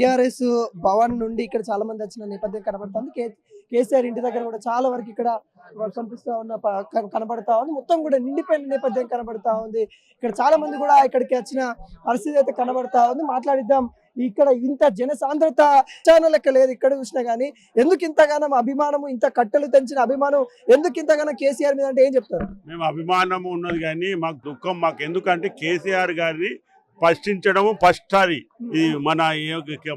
TRS Bhavan నుండి ఇక్కడ చాలా మంది వచ్చిన నేపథ్యం కనబడుతుంది. కే- కేసీఆర్ ఇంటి దగ్గర కూడా చాలా వరకు ఇక్కడ కనిపిస్తా ఉన్న కనబడతా ఉంది. మొత్తం కూడా నిండిపోయిన నేపథ్యం కనబడతా ఉంది. ఇక్కడ చాలా మంది కూడా ఇక్కడికి వచ్చిన పరిస్థితి అయితే కనబడతా ఉంది. మాట్లాడిద్దాం. ఇక్కడ ఇంత జన సాంద్రత లెక్క లేదు ఇక్కడ చూసినా కానీ. ఎందుకు ఇంతగానం అభిమానం ఇంత కట్టెలు తెంచిన అభిమానం ఎందుకు ఇంతగానో కేసీఆర్ మీద అంటే ఏం చెప్తారు? మేము అభిమానము ఉన్నది కానీ మాకు దుఃఖం. మాకు ఎందుకంటే కేసీఆర్ గారిని ప్రశ్నించడము ఫస్ట్ సారి ఈ మన ఈ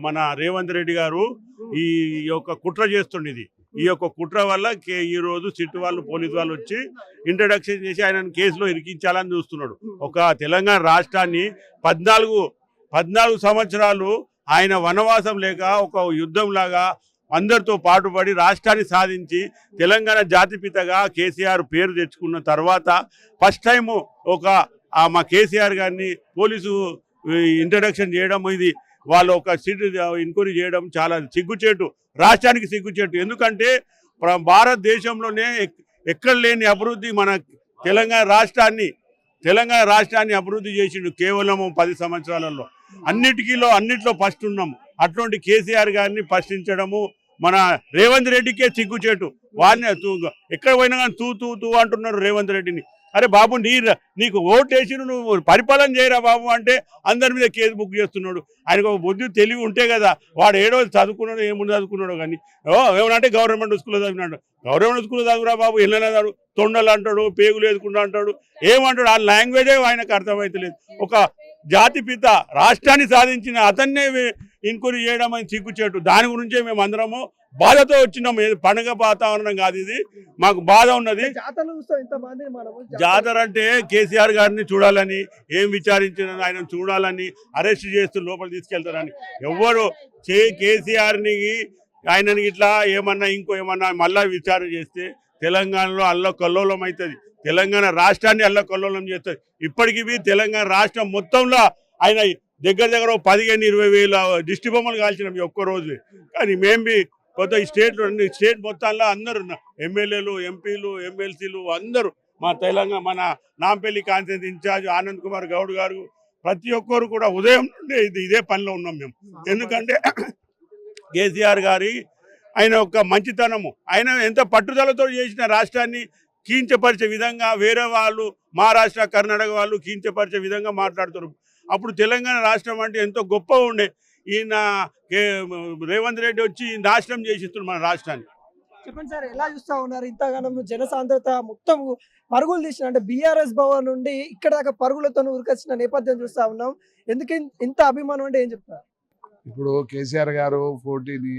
మన రేవంత్ రెడ్డి గారు ఈ యొక్క కుట్ర చేస్తుండేది. ఈ యొక్క కుట్ర వల్ల కే- ఈ రోజు సిట్ వాళ్ళు పోలీసు వాళ్ళు వచ్చి ఇంట్రడక్షన్ చేసి ఆయన కేసులో ఇరికించాలని చూస్తున్నాడు. ఒక తెలంగాణ రాష్ట్రాన్ని పద్నాలుగు పద్నాలుగు సంవత్సరాలు ఆయన వనవాసం లేక ఒక యుద్ధం లాగా అందరితో పాటుపడి రాష్ట్రాన్ని సాధించి తెలంగాణ జాతిపితగా కేసీఆర్ పేరు తెచ్చుకున్న తర్వాత ఫస్ట్ టైము ఒక ఆ మా కేసీఆర్ గారిని పోలీసు ఇంట్రడక్షన్ చేయడం ఇది వాళ్ళు ఒక సీట్ ఎంక్వైరీ చేయడం చాలా సిగ్గుచేటు రాష్ట్రానికి సిగ్గుచేటు. ఎందుకంటే భారతదేశంలోనే ఎక్కడ లేని అభివృద్ధి మన తెలంగాణ రాష్ట్రాన్ని తెలంగాణ రాష్ట్రాన్ని అభివృద్ధి చేసిండు కేవలం పది సంవత్సరాలలో. అన్నిటికీలో అన్నిట్లో ఫస్ట్ ఉన్నాం. అటువంటి కేసీఆర్ గారిని ప్రశ్నించడము మన రేవంత్ రెడ్డికే చిగ్గుచేటు వారిని తూ ఎక్కడ పోయినా కానీ తూ తూ తూ అంటున్నారు రేవంత్ రెడ్డిని. అరే బాబు నీ నీకు ఓటేసి నువ్వు పరిపాలన చేయరా బాబు అంటే అందరి మీద కేసు బుక్ చేస్తున్నాడు. ఆయనకు ఒక బుద్ధి తెలివి ఉంటే కదా వాడు ఏడో చదువుకున్నాడు ఏముంది చదువుకున్నాడు కానీ ఓ ఏమనంటే గవర్నమెంట్ స్కూల్లో చదివినాడు. గవర్నమెంట్ స్కూల్లో చదువురా బాబు ఎల్లనే తొండలు అంటాడు పేగులు వేసుకుంటా అంటాడు. ఏమంటాడు? ఆ లాంగ్వేజే ఆయనకు అర్థమవుతలేదు ఒక జాతి పిత రాష్ట్రాన్ని సాధించిన అతన్నే ఇంక్వైరీ చేయడం అని సిగ్గుచేటు. దాని గురించే మేము అందరము బాధతో వచ్చినాము ఏది పండగ వాతావరణం కాదు ఇది. మాకు బాధ ఉన్నది. జాతర అంటే కేసీఆర్ గారిని చూడాలని ఏం విచారించిన ఆయన చూడాలని అరెస్ట్ చేస్తూ లోపల తీసుకెళ్తారని. ఎవ్వరు చే కేసీఆర్ని ఆయనని ఇట్లా ఏమన్నా ఇంకో ఏమన్నా మళ్ళా విచారణ చేస్తే తెలంగాణలో అల్ల కల్లోలం అవుతుంది తెలంగాణ రాష్ట్రాన్ని అల్ల కల్లోలం చేస్తుంది. ఇప్పటికీ తెలంగాణ రాష్ట్రం మొత్తంలో ఆయన దగ్గర దగ్గర పదిహేను ఇరవై వేల దిష్టి బొమ్మలు కాల్చినాం ఒక్క రోజు. కానీ మేము బి కొత్త ఈ స్టేట్ స్టేట్ మొత్తాల్లో అందరు ఎమ్మెల్యేలు ఎంపీలు ఎమ్మెల్సీలు అందరూ మా తెలంగాణ మన నాంపల్లి కాన్సెన్స్ ఇన్ఛార్జ్ ఆనంద్ కుమార్ గౌడ్ గారు ప్రతి ఒక్కరు కూడా ఉదయం నుండి ఇది ఇదే పనిలో ఉన్నాం మేము. ఎందుకంటే కేసీఆర్ గారి ఆయన యొక్క మంచితనము. ఆయన ఎంత పట్టుదలతో చేసిన రాష్ట్రాన్ని కీంచపరిచే విధంగా వేరే వాళ్ళు మహారాష్ట్ర కర్ణాటక వాళ్ళు కీంచపరిచే విధంగా మాట్లాడుతారు అప్పుడు తెలంగాణ రాష్ట్రం అంటే ఎంతో గొప్పగా ఉండే ఈయన కే- రేవంత్ రెడ్డి వచ్చి నాశనం చేసిస్తున్నారు మన రాష్ట్రాన్ని. చెప్పండి సార్ ఎలా చూస్తా ఉన్నారు? ఇంతగానం జన సాంద్రత మొత్తం పరుగులు తీసిన అంటే బీఆర్ఎస్ భవన్ నుండి ఇక్కడ దాకా పరుగులతో ఉరికొచ్చిన నేపథ్యం చూస్తా ఉన్నాం. ఎందుకు ఇంత అభిమానం అంటే ఏం చెప్తారు? ఇప్పుడు కేసీఆర్ గారు fourteen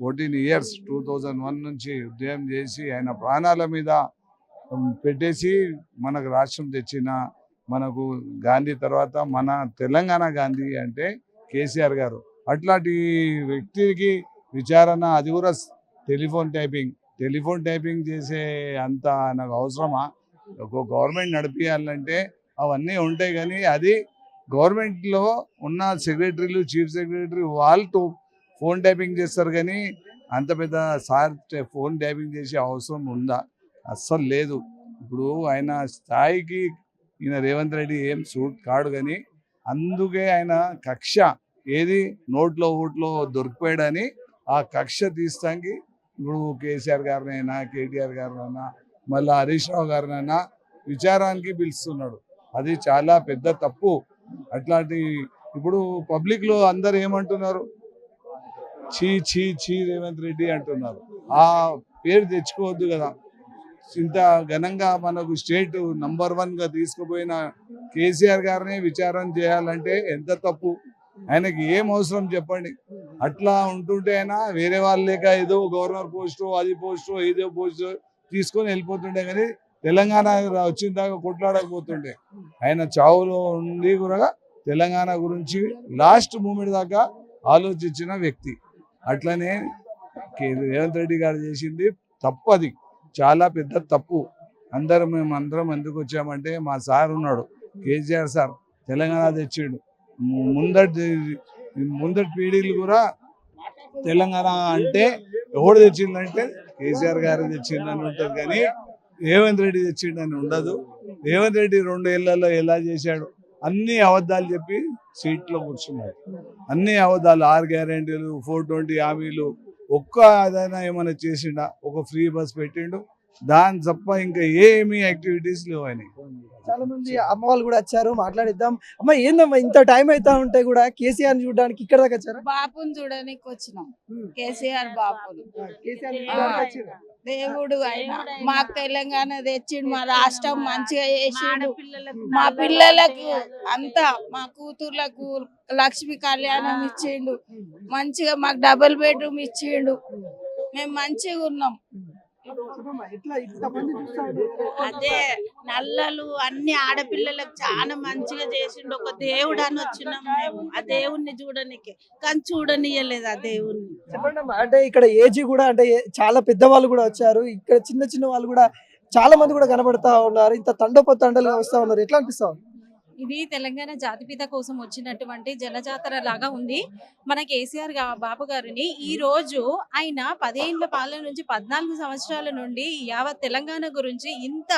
fourteen years two thousand one నుంచి ఉద్యమం చేసి ఆయన ప్రాణాల మీద పెట్టేసి మనకు రాష్ట్రం తెచ్చిన మనకు గాంధీ తర్వాత మన తెలంగాణ గాంధీ అంటే కేసీఆర్ గారు. అట్లాంటి వ్యక్తికి విచారణ అది కూడా టెలిఫోన్ టైపింగ్. టెలిఫోన్ టైపింగ్ చేసే అంత నాకు అవసరమా? ఒక గవర్నమెంట్ నడిపించాలంటే అవన్నీ ఉంటాయి కానీ అది గవర్నమెంట్లో ఉన్న సెక్రటరీలు చీఫ్ సెక్రటరీ వాళ్ళు ఫోన్ టైపింగ్ చేస్తారు కానీ అంత పెద్ద సార్ ఫోన్ టైపింగ్ చేసే అవసరం ఉందా? అస్సలు లేదు. ఇప్పుడు ఆయన స్థాయికి ఈయన రేవంత్ రెడ్డి ఏం సూట్ కాడు కానీ అందుకే ఆయన కక్ష ఏది నోట్లో ఓట్లో దొరికిపోయాడని ఆ కక్ష తీస్తానికి ఇప్పుడు కేసీఆర్ గారినైనా కేటీఆర్ గారినైనా మళ్ళీ హరీష్ రావు గారినైనా విచారానికి పిలుస్తున్నాడు. అది చాలా పెద్ద తప్పు. అట్లాంటి ఇప్పుడు పబ్లిక్లో అందరు ఏమంటున్నారు? చీ చీ చీ రేవంత్ రెడ్డి అంటున్నారు. ఆ పేరు తెచ్చుకోవద్దు కదా. ఇంత ఘనంగా మనకు స్టేట్ నంబర్ వన్గా తీసుకుపోయిన కేసీఆర్ గారిని విచారం చేయాలంటే ఎంత తప్పు? ఆయనకి ఏం అవసరం చెప్పండి. అట్లా ఉంటుంటే అయినా వేరే వాళ్ళు లేక ఏదో గవర్నర్ పోస్టు అది పోస్టు ఏదో పోస్టు తీసుకొని వెళ్ళిపోతుండే కానీ తెలంగాణ వచ్చిన దాకా కొట్లాడకపోతుండే. ఆయన చావులో ఉండి కూడా తెలంగాణ గురించి లాస్ట్ మూమెంట్ దాకా ఆలోచించిన వ్యక్తి. అట్లనే కే- రేవంత్ రెడ్డి గారు చేసింది తప్పు అది. చాలా పెద్ద తప్పు. అందరం మేము అందరం ఎందుకు వచ్చామంటే మా సార్ ఉన్నాడు. కేసీఆర్ సార్ తెలంగాణ తెచ్చిండు. ముందటి ముందటి పీడీలు కూడా తెలంగాణ అంటే ఎవడు తెచ్చిందంటే కేసీఆర్ గారు తెచ్చిందని ఉంటుంది కానీ రేవంత్ రెడ్డి తెచ్చిండని ఉండదు. రేవంత్ రెడ్డి రెండు ఏళ్ళలో ఎలా చేశాడు? అన్ని అబద్ధాలు చెప్పి సీట్లో కూర్చున్నాడు. అన్ని అబద్ధాలు ఆరు గ్యారెంటీలు ఫోర్ ట్వంటీ హామీలు ఒక్క ఏదైనా ఏమైనా చేసిండా? ఒక ఫ్రీ బస్ పెట్టిండు. దాని తప్ప ఇంకా ఏమీ యాక్టివిటీస్ లేవు చాలా మంది అమ్మ వాళ్ళు కూడా వచ్చారు మాట్లాడిద్దాం. అమ్మ ఏందమ్మా ఇంత టైం అవుతా ఉంటే కూడా కేసీఆర్ చూడడానికి ఇక్కడ దాకా వచ్చారా? బాపుని చూడడానికి వచ్చినాం. కేసీఆర్ బాపుని? దేవుడు ఆయన మాకు తెలంగాణ తెచ్చిండు మా రాష్ట్రం మంచిగా చేసిండు. మా పిల్లలకు అంతా మా కూతుర్లకు లక్ష్మి కళ్యాణం ఇచ్చిండు. మంచిగా మాకు డబుల్ బెడ్రూమ్ ఇచ్చిండు. మేము మంచిగా ఉన్నాం చెప్పమ్మా, ఎట్లా ఇంతమంది చూస్తా ఉంటే అదే నల్లలు అన్ని ఆడపిల్లలకు చాలా మంచిగా చేసిండు. ఒక దేవుడు అని వచ్చినాం మేము. ఆ దేవుణ్ణి చూడనికి. కానీ చూడనియలేదు ఆ దేవుణ్ణి. చెప్పండి అంటే ఇక్కడ ఏజీ కూడా అంటే చాలా పెద్దవాళ్ళు కూడా వచ్చారు. ఇక్కడ చిన్న చిన్న వాళ్ళు కూడా చాలా మంది కూడా కనబడతా ఉన్నారు. ఇంత తండోప తండలుగా వస్తా ఉన్నారు. ఎట్లా అనిపిస్తా ఉంది? ఇది తెలంగాణ జాతిపిత కోసం వచ్చినటువంటి జలజాతర లాగా ఉంది. మన కేసీఆర్ బాబు గారిని ఈ రోజు ఆయన పదేళ్ళ పాలన నుంచి పద్నాలుగు సంవత్సరాల నుండి యావత్ తెలంగాణ గురించి ఇంత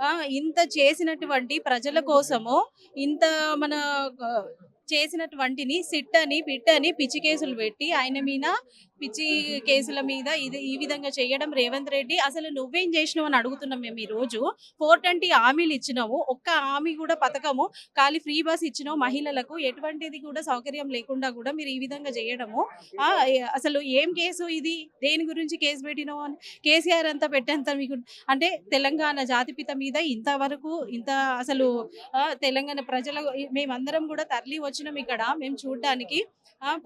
ఆ, ఇంత చేసినటువంటి ప్రజల కోసము ఇంత మన చేసినటువంటిని సిట్ అని పిట్ అని పిచ్చి కేసులు పెట్టి ఆయన మీద పిచ్చి కేసుల మీద ఇది ఈ విధంగా చేయడం రేవంత్ రెడ్డి. అసలు నువ్వేం చేసినావు అని అడుగుతున్నాం మేము ఈ రోజు ఫోర్ ట్వంటీ హామీలు ఇచ్చినావు. ఒక్క హామీ కూడా పథకము ఖాళీ ఫ్రీ బస్ ఇచ్చినావు మహిళలకు. ఎటువంటిది కూడా సౌకర్యం లేకుండా కూడా మీరు ఈ విధంగా చేయడము. అసలు ఏం కేసు ఇది? దేని గురించి కేసు పెట్టినావు అని? కేసీఆర్ అంతా పెట్టేంత మీకు అంటే తెలంగాణ జాతిపిత మీద ఇంతవరకు ఇంత అసలు ఆ, తెలంగాణ ప్రజల మేమందరం కూడా తరలి వచ్చినాం ఇక్కడ. మేము చూడడానికి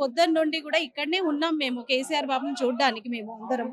పొద్దున్న నుండి కూడా ఇక్కడనే ఉన్నాం మేము. కేసీఆర్ బాబుని చూడడానికి మేము అందరం.